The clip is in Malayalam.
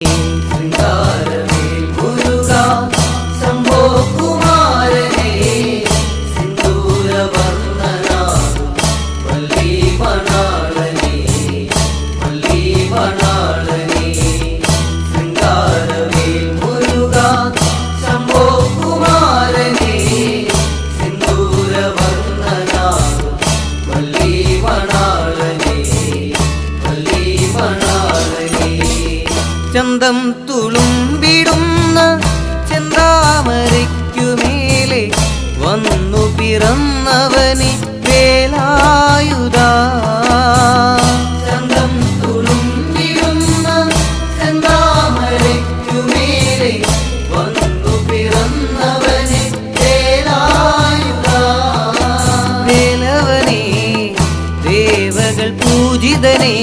Yeah. ചന്തം തുളുമ്പിടുന്ന ചെന്താമരയ്ക്കുമേലെ വന്നു പിറന്നവനെ വേലായുധ. വന്നു പിറന്നവനെ വേലായുധ. വേലവനെ ദേവകൾ പൂജിതനേ